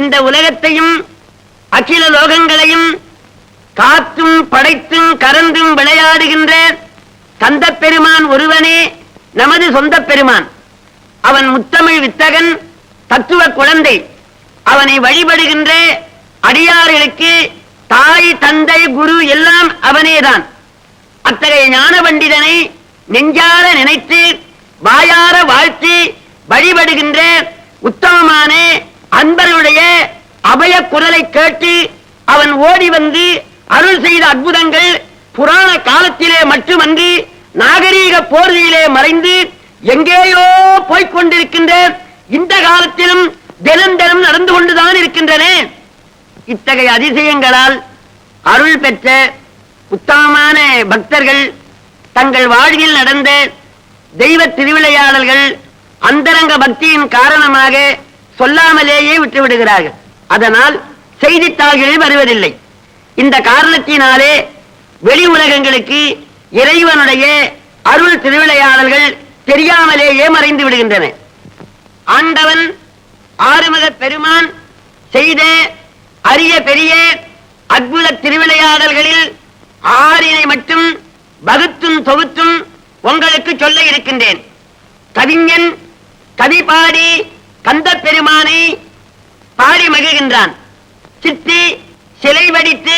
இந்த உலகத்தையும் அகில லோகங்களையும் காத்தும் படைத்தும் கரந்தும் விளையாடுகின்ற கந்த பெருமான் ஒருவனே நமது சொந்த பெருமான். அவன் முத்தமிழ் வித்தகன் தத்துவ குழந்தை. அவனை வழிபடுகின்ற அடியார்களுக்கு தாய் தந்தை குரு எல்லாம் அவனேதான். அத்தகைய ஞான பண்டிதனை நெஞ்சார நினைத்து வாயார வாழ்த்தி வழிபடுகின்ற உத்தமமான அன்பருடைய அபய குரலை கேட்டு அவன் ஓடி வந்து அருள் செய்த அற்புதங்கள் புராண காலத்திலே மட்டுமன்றி நாகரீக போர்வையிலே மறைந்து எங்கேயோ போய்க் கொண்டிருக்கின்ற இந்த காலத்திலும் தினம் தினம் நடந்து கொண்டுதான் இருக்கின்றன. இத்தகைய அதிசயங்களால் அருள் பெற்ற உத்தமமான பக்தர்கள் தங்கள் வாழ்வில் நடந்த தெய்வ திருவிளையாடல்கள் அந்தரங்க பக்தியின் காரணமாக சொல்லாமலேயே விட்டு விடுகிறார்கள் அதனால் செய்தித்தாள்களில் வருவதில்லை. இந்த காரணத்தினாலே வெளி உலகங்களுக்கு இறைவனுடைய அருள் திருவிளையாடல்கள் தெரியாமலேயே மறைந்து விடுகின்றன. ஆண்டவன் ஆறுமுக பெருமான் செய்த அரிய பெரிய அற்புத திருவிளையாடல்களில் ஆறினை மட்டும் வகுத்தும் தொகுத்தும் உங்களுக்கு சொல்ல இருக்கின்றேன். கவிஞன் கவி பாடி கந்த பெருமானை பாடி மகிழ்கின்றான். சித்தி சிலை வடித்து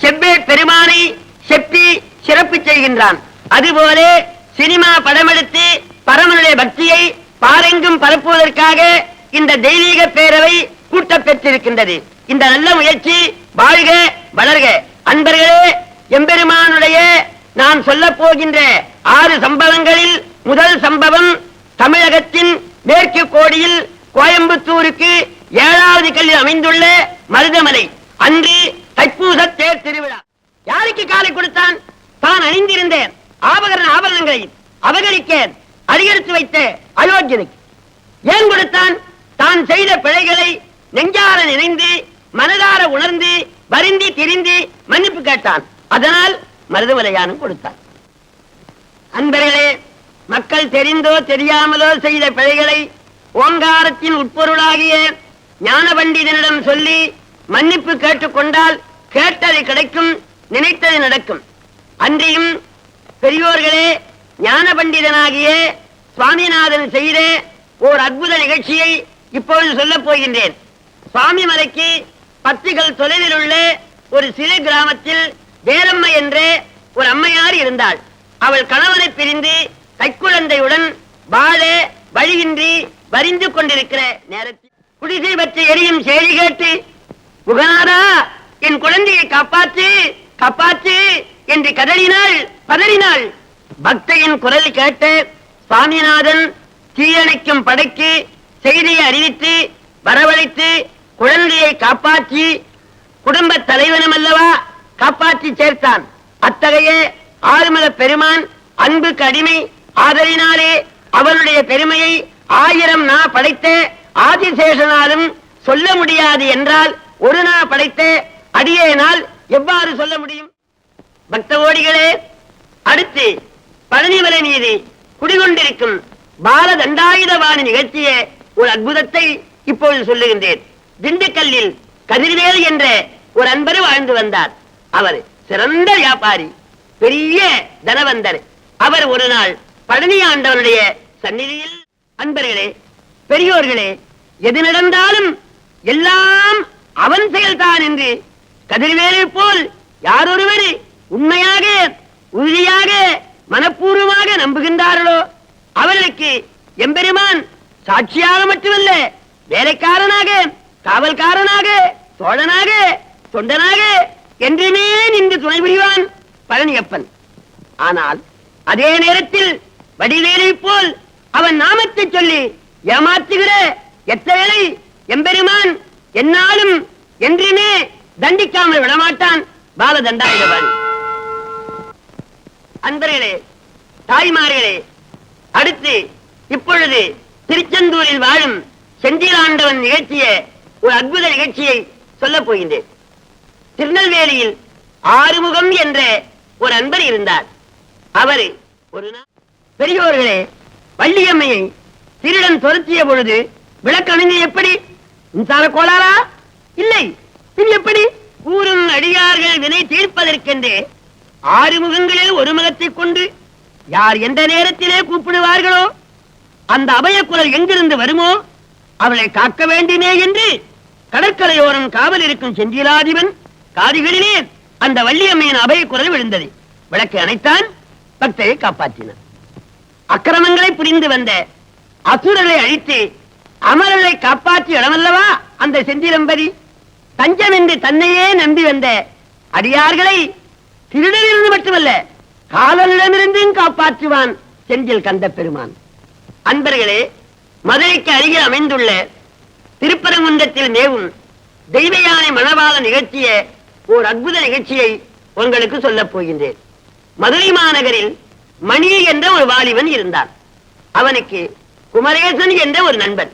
செவ்வே பெருமானை செப்பி சிறப்பு செய்கின்றான். அதுபோல சினிமா படமெடுத்து பரமனுடைய பக்தியை பாரெங்கும் பரப்புவதற்காக இந்த தெய்வீக பேரவை கூட்டப் பெற்றிருக்கின்றது. இந்த நல்ல முயற்சி வாழ்க வளர்க. அன்பர்களே எம்பெருமானுடைய நான் சொல்ல போகின்ற ஆறு சம்பவங்களில் முதல் சம்பவம் தமிழகத்தின் மேற்கு கோடியில் கோயம்புத்தூருக்கு ஏழாவது கல்லில் அமைந்துள்ள மருதமலை. அன்று தைப்பூச தேர் திருவிழா. யாருக்கு காலை கொடுத்தான்? தான் அணிந்திருந்த ஆபகரண ஆபரணங்களை அபகரிக்க அதிகரித்து வைத்த அயோக்கியனுக்கு. ஏன் கொடுத்தான்? தான் செய்த பிழைகளை நெஞ்சார நினைந்து மனதார உணர்ந்து வருந்தி திரிந்து மன்னிப்பு கேட்டான். அதனால் மருதமலையானும் கொடுத்தான். அன்பர்களே மக்கள் தெரிந்தோ தெரியாமலோ செய்த பிழைகளை ஓங்காரத்தின் உட்பொருளாகிய ஞான பண்டிதனிடம் சொல்லி மன்னிப்பு கேட்டுக்கொண்டால் கேட்டது கிடைக்கும் நினைத்தது நடக்கும். அன்றியும் பெரியோர்களே ஞான பண்டிதனாகிய சுவாமிநாதன் செய்த ஓர் அற்புத நிகழ்ச்சியை இப்பொழுது சொல்லப் போகின்றேன். சுவாமி மலைக்கு பத்துகள் தொலைவில் உள்ள ஒரு சிறு கிராமத்தில் வேலம்மை என்ற ஒரு அம்மையார் இருந்தாள். அவள் கணவனை பிரிந்து கைக்குழந்தையுடன் வாழ வழியின்றி வரிந்து கொண்டிருக்கிற நேரத்தில் குடிசை பற்றி எரியும் செய்தி கேட்டு முகநாதா என் குழந்தையை காப்பாற்று காப்பாற்று என்று கதறினாள் பதறினாள். பக்தையின் குரல் கேட்டு சுவாமிநாதன் தீயணைக்கும் படைக்கு செய்தியை அறிவித்து வரவழைத்து குழந்தையை காப்பாற்றி குடும்ப தலைவனும் அல்லவா காப்பாற்றி சேர்த்தான். அத்தகைய ஆறுமல பெருமான் அன்புக்கு அடிமை ஆதலினாலே அவனுடைய பெருமையை ஆயிரம் நா படைத்த ஆதிசேஷனாலும் சொல்ல முடியாது என்றால் ஒரு நா படைத்த அடியேனால் எவ்வாறு சொல்ல முடியும்? பக்த ஓடிகளே அடுத்து பழனிமலை மீது குடிகொண்டிருக்கும் பால தண்டாயுதபாணி நிகழ்த்திய ஒரு அற்புதத்தை இப்பொழுது சொல்லுகின்றேன். திண்டுக்கல்லில் கதிர்வேல் என்ற ஒரு அன்பர் வாழ்ந்து வந்தார். அவர் சிறந்த வியாபாரி பெரிய தனவந்தர். அவர் ஒரு நாள் பழனி ஆண்டவருடைய சந்நிதியில் அன்பர்களே பெரியோர்களே எது நடந்தாலும் எல்லாம் அவன் செயல்தான் என்று கதிர்வேலை போல் யாரொருவர் உண்மையாக உறுதியாக மனப்பூர்வமாக நம்புகின்றார்களோ அவர்களுக்கு எம்பெருமான் சாட்சியாக மட்டுமல்ல வேலைக்காரனாக காவல்காரனாக தோழனாக தொண்டனாக என்றுமே நின்று துணை புரிவான் பழனியப்பன். ஆனால் அதே நேரத்தில் வடிவேலை போல் அவன் நாமத்தை சொல்லி ஏமாற்றுகிற எத்தவேளை எம்பெருமான் என்னாலும் என்றுமே தண்டிக்காமல் விடமாட்டான் பாலதண்டாயுதபாணி அன்பர்களே தாய்மார்களே அடுத்து இப்பொழுது திருச்செந்தூரில் வாழும் செந்திலாண்டவன் நிகழ்த்திய ஒரு அற்புத நிகழ்ச்சியை சொல்லப் போகின்றேன். திருநெல்வேலியில் ஆறுமுகம் என்ற ஒரு அன்பர் இருந்தார். அவர் ஒரு நாள் பெரியோர்களே வள்ளியம்மையை திருடன் துரத்திய பொழுது விளக்கணுங்க எப்படி? மின்சார கோளாறா? இல்லை. பின் எப்படி? கூறும் அடியார்கள் வினை தீர்ப்பதற்கென்றே ஆறு முகங்களில் ஒரு முகத்தை கொண்டு யார் எந்த நேரத்திலே கூப்பிடுவார்களோ அந்த அபயக்குரல் எங்கிருந்து வருமோ அவளை காக்க வேண்டுமே என்று கடற்கரையோரம் காவல் இருக்கும் செந்திலாதிபன் காதிகளிலே அந்த வள்ளியம்மையின் அபயக்குரல் விழுந்தது. விளக்கை அணைத்தான் பக்தையை காப்பாற்றினான். அக்கிரமங்களை புரிந்து வந்த அசுரலை அழித்து அமரலை காப்பாற்றிய இடமல்லவா அந்த செந்திலம்பதி? தஞ்சம் என்று தன்னையே நம்பி வந்த அடியார்களை திருடனிலிருந்து மட்டுமல்ல காதலிடமிருந்தும் காப்பாற்றுவான் செந்தில் கந்த பெருமான் அன்பர்களே மதுரைக்கு அருகில் அமைந்துள்ள திருப்பரங்குன்றத்தில் மேவும் தெய்வ யானை மணவாள நிகழ்ச்சிய ஓர் அற்புத நிகழ்ச்சியை உங்களுக்கு சொல்லப் போகின்றேன். மதுரை மாநகரில் மணி என்ற ஒரு வாலிபன் இருந்தான். அவனுக்கு குமரேசன் என்ற ஒரு நண்பன்.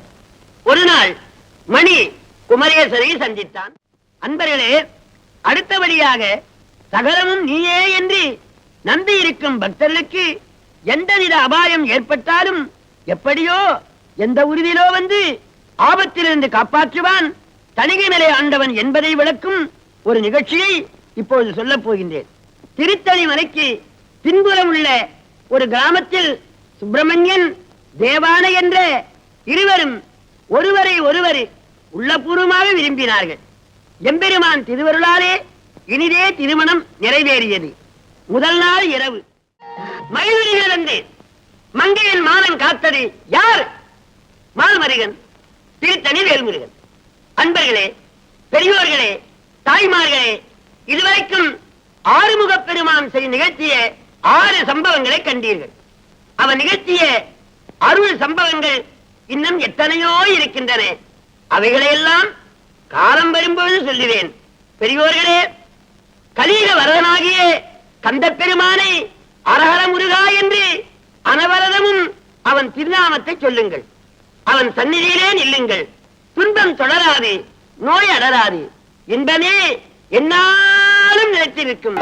ஒரு நாள் மணி குமரேசனை சந்தித்தான். அன்பர்களே அடுத்தபடியாக சகலமும் நீயே என்று நம்பி இருக்கும் பக்தர்களுக்கு எந்தவித அபாயம் ஏற்பட்டாலும் எப்படியோ எந்த உறுதியிலோ வந்து ஆபத்திலிருந்து காப்பாற்றுவான் தணிகை நிலை ஆண்டவன் என்பதை விளக்கும் ஒரு நிகழ்ச்சியை இப்போது சொல்லப் போகின்றேன். திருத்தணி மலைக்கு பின்புறம் உள்ள ஒரு கிராமத்தில் சுப்பிரமணியன் தேவான என்ற இருவரும் ஒருவரை ஒருவர் உள்ளபூர்வமாக விரும்பினார்கள். எம்பெருமான் திருவருளாலே இனிதே திருமணம் நிறைவேறியது. முதல் நாள் இரவு. மயிலிலிருந்து மங்கையன் மானன் காத்தது யார்? மால்மருகன் திருத்தணி வேல்முருகன். அன்பர்களே பெரியோர்களே தாய்மார்களே இதுவரைக்கும் ஆறுமுகப் பெருமான் செய்ய நிகழ்த்திய ஆறு சம்பவங்களை கண்டீர்கள். அவன் நிகழ்த்திய அறுபது சம்பவங்கள் இன்னும் எத்தனையோ இருக்கின்றன. அவைகளையெல்லாம் காலம் வரும்போது சொல்லுவேன். பெரியோர்களே கலீக வரதனாகிய கந்த பெருமானை அரஹர முருகா என்று அனவரதமும் அவன் திருநாமத்தை சொல்லுங்கள். அவன் சந்நிதியிலே நில்லுங்கள். துன்பம் தொடராது நோய் அடராது. இன்பமே என்னாலும் நிலைத்திருக்கும்.